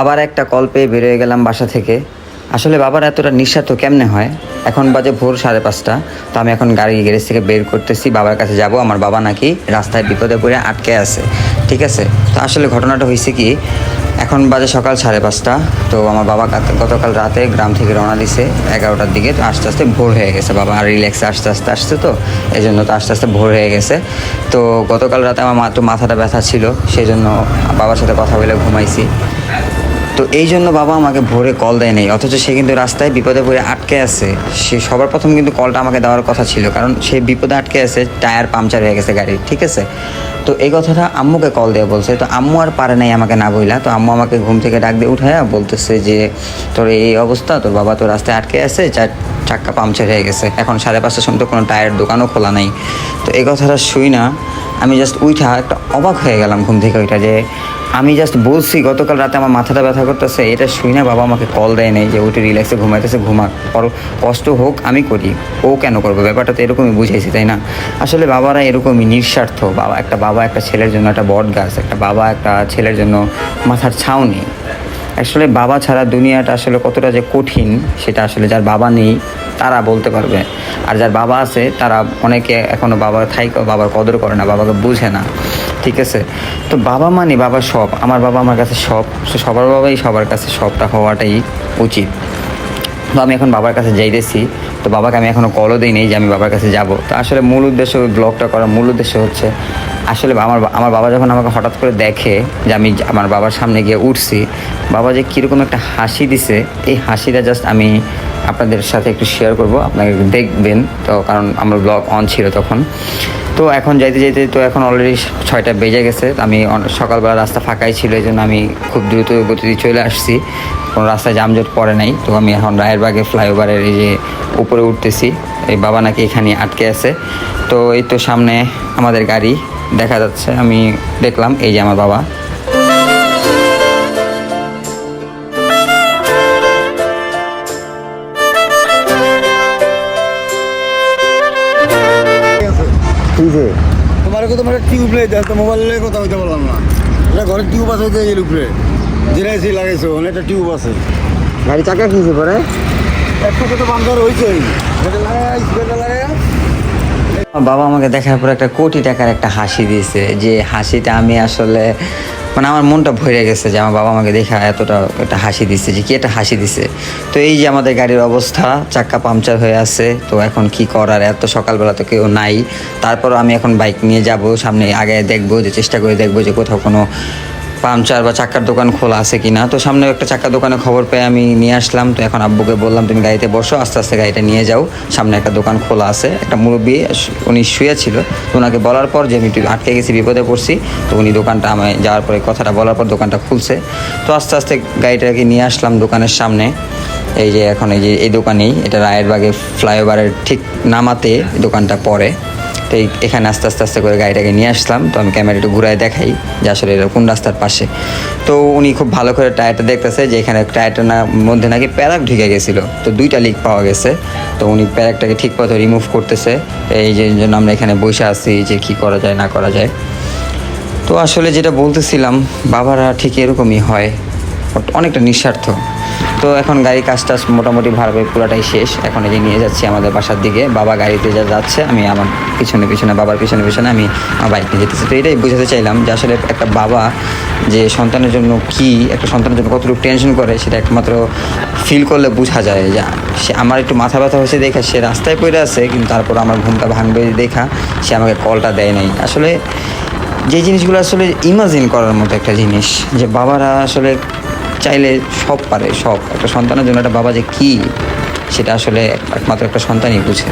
আবার একটা কল পেয়ে বেরোয় গেলাম বাসা থেকে। আসলে বাবার এতটা নিঃস্বার্থ কেমনে হয়? এখন বাজে ভোর সাড়ে পাঁচটা, তো আমি এখন গাড়ি গ্যারেজ থেকে বের করতেছি, বাবার কাছে যাব, আমার বাবা নাকি রাস্তায় বিপদে পড়ে আটকে আছে, ঠিক আছে? তো আসলে ঘটনাটা হয়েছে কি, এখন বাজে সকাল সাড়ে পাঁচটা, তো আমার বাবা গতকাল রাতে গ্রাম থেকে রওনা দিছে এগারোটার দিকে, তো আস্তে আস্তে ভোর হয়ে গেছে, বাবা আর রিল্যাক্সে আস্তে আস্তে আসছে তো এই জন্য তো আস্তে আস্তে ভোর হয়ে গেছে। তো গতকাল রাতে আমার একটু মাথাটা ব্যথা ছিল সেই জন্য বাবার সাথে কথা বলে ঘুমাইছি। তো এই জন্য বাবা আমাকে ভোরে কল দেয় নাই। অথচ সে কিন্তু রাস্তায় বিপদে পড়ে আটকে আছে। সে সবার প্রথম কিন্তু কলটা আমাকে দেওয়ার কথা ছিল। কারণ সে বিপদে আটকে আছে টায়ার পাংচার হয়ে গেছে গাড়ির, ঠিক আছে? তো এই কথাটা আম্মুকে কল দেওয়া বলছে। তো আম্মু আর পারে নাই আমাকে না বইলা। তো আম্মু আমাকে ঘুম থেকে ডাক দিয়ে উঠায় বলতেছে যে, তোর এই অবস্থা, তোর বাবা তো রাস্তায় আটকে আছে, চার চাক্কা পাংচার হয়ে গেছে। এখন সাড়ে পাঁচটার সময় তো কোনো টায়ার দোকানও খোলা নাই। তো এই কথাটা শুই না। আমি জাস্ট উঠা একটা অবাক হয়ে গেলাম ঘুম থেকে ওইটা যে আমি জাস্ট বলছি, গতকাল রাতে আমার মাথাটা ব্যথা করতেছে, এটা শুই না, বাবা আমাকে কল দেয় নাই যে ওইটা রিল্যাক্সে ঘুমাইতেছে, ঘুমাক। পর কষ্ট হোক, আমি করি। ও কেন করবে? ব্যাপারটা তো এরকমই বুঝাইছি, তাই না? আসলে বাবারা এরকমই নিঃস্বার্থ। বাবা একটা বাবা একটা ছেলের জন্য একটা বট গাছ, একটা বাবা একটা ছেলের জন্য মাথার ছাউনি আসলে বাবা ছাড়া দুনিয়াটা আসলে কতটা যে কঠিন, সেটা আসলে যার বাবা নেই তারা বলতে পারবে। আর যার বাবা আছে, তারা অনেকে এখনও বাবা থাই, বাবার কদর করে না, বাবাকে বুঝে না। ঠিক আছে? তো বাবা মানে বাবা সব। আমার বাবা আমার কাছে সব। সবার বাবাই সবার কাছে সবটা হওয়াটাই উচিত। তো আমি এখন বাবার কাছে যাইতেছি। তো বাবাকে আমি এখনও কলও দিই নেই যে আমি বাবার কাছে যাব। তো আসলে মূল উদ্দেশ্য ওই ব্লগটা করার মূল উদ্দেশ্য হচ্ছে, আসলে আমার আমার বাবা যখন আমাকে হঠাৎ করে দেখে যে আমি আমার বাবার সামনে গিয়ে উঠছি, বাবা যে কীরকম একটা হাসি দিছে, এই হাসিটা জাস্ট আমি আপনাদের সাথে একটু শেয়ার করব। আপনাকে দেখবেন তো, কারণ আমার ব্লগ অন ছিল তখন। তো এখন যাইতে যাইতে তো এখন অলরেডি ছয়টা বেজে গেছে। আমি সকালবেলা রাস্তা ফাঁকাই ছিল, এই জন্য আমি খুব দ্রুত গতিতে চলে আসছি। কোনো রাস্তায় যানজট পড়ে নাই। তো আমি এখন রায়েরবাগে ফ্লাইওভারের এই যে উপরে উঠতেছি। এই বাবা নাকি এখানে আটকে আছে। তো এই তো সামনে আমাদের গাড়ি দেখা যাচ্ছে। আমি দেখলাম, এই যে আমার বাবা। তোমার কথা তোমার টিউব লাইট আছে তো মোবাইল কথা হইতে পারলাম না। এটা ঘরের টিউব আছে হইতে গেল উপরে। যেটা এসে ওখানে একটা টিউব আছে। গাড়ি চাকা কিনছে পরে? একটু কত বান্ধার হয়েছে এটা লাগাই এটা লাগাই বাবা আমাকে দেখার পর একটা কোটি টাকার একটা হাসি দিয়েছে যে হাসিটা আমি আসলে মানে আমার মনটা ভরে গেছে যে আমার বাবা আমাকে দেখে এতটা একটা হাসি দিচ্ছে যে কি একটা হাসি দিছে। তো এই যে আমাদের গাড়ির অবস্থা, চাক্কা পাংচার হয়ে আছে, তো এখন কি করার? এত সকালবেলা তো কেউ নাই। তারপর আমি এখন বাইক নিয়ে যাব, সামনে আগে দেখব, যে চেষ্টা করে দেখব যে কোথাও কোনো পাংচার বা চাকার দোকান খোলা আছে কিনা? তো সামনে একটা চাকার দোকানে খবর পেয়ে আমি নিয়ে আসলাম। তো এখন আব্বুকে বললাম, তুমি গাড়িতে বসো, আস্তে আস্তে গাড়িটা নিয়ে যাও। সামনে একটা দোকান খোলা আছে। একটা মুরব্বী, উনি শুয়ে ছিল। তো ওনাকে বলার পর যে আমি একটু আটকে গেছি, বিপদে পড়ছি, তো উনি দোকানটা আমায় যাওয়ার পরে কথাটা বলার পর দোকানটা খুলছে। তো আস্তে আস্তে গাড়িটাকে নিয়ে আসলাম দোকানের সামনে। এই যে এখন এই যে, এই দোকানেই, এটা রায়েরবাগে ফ্লাইওভারের ঠিক নামাতে দোকানটা পড়ে। তো এখানে আস্তে আস্তে আস্তে করে গাড়িটাকে নিয়ে আসলাম। তো আমি ক্যামেরা একটু ঘুরায় দেখাই যে আসলে এটা কোন রাস্তার পাশে। তো উনি খুব ভালো করে টায়ারটা দেখতেছে যে এখানে টায়ারটার না মধ্যে নাকি প্যারাক ঢুকে গেছিল। তো দুইটা লিক পাওয়া গেছে। তো উনি প্যারাকটাকে ঠিক মতো রিমুভ করতেছে। এই যে জন্য আমরা এখানে বসে আছি যে কি করা যায়, না করা যায়। তো আসলে যেটা বলতেছিলাম, বাবারা ঠিক এরকমই হয়। অনেকটা নিঃস্বার্থ। তো এখন গাড়ি কাজ টাজ মোটামুটি ভালোভাবে পুরাটাই শেষ। এখন এই যে নিয়ে যাচ্ছি আমাদের বাসার দিকে। বাবা গাড়িতে যা যাচ্ছে, আমি আমার পিছনে পিছনে, বাবার পিছনে পিছনে আমি আমার বাইক নিয়ে যেতেছি। তো এটাই বুঝাতে চাইলাম যে আসলে একটা বাবা যে সন্তানের জন্য কি, একটা সন্তানের জন্য কতটুকু টেনশন করে, সেটা একমাত্র ফিল করলে বোঝা যায় যে সে আমার একটু মাথা ব্যথা হয়েছে দেখা, সে রাস্তায় পড়ে আছে, কিন্তু তারপর আমার ঘুমটা ভাঙবে দেখা, সে আমাকে কলটা দেয় নাই। আসলে যে জিনিসগুলো আসলে ইমাজিন করার মতো একটা জিনিস, যে বাবারা আসলে চাইলে সব পারে, সব। একটা সন্তানের জন্য একটা বাবা যে কী, সেটা আসলে একমাত্র একটা সন্তানই বুঝে।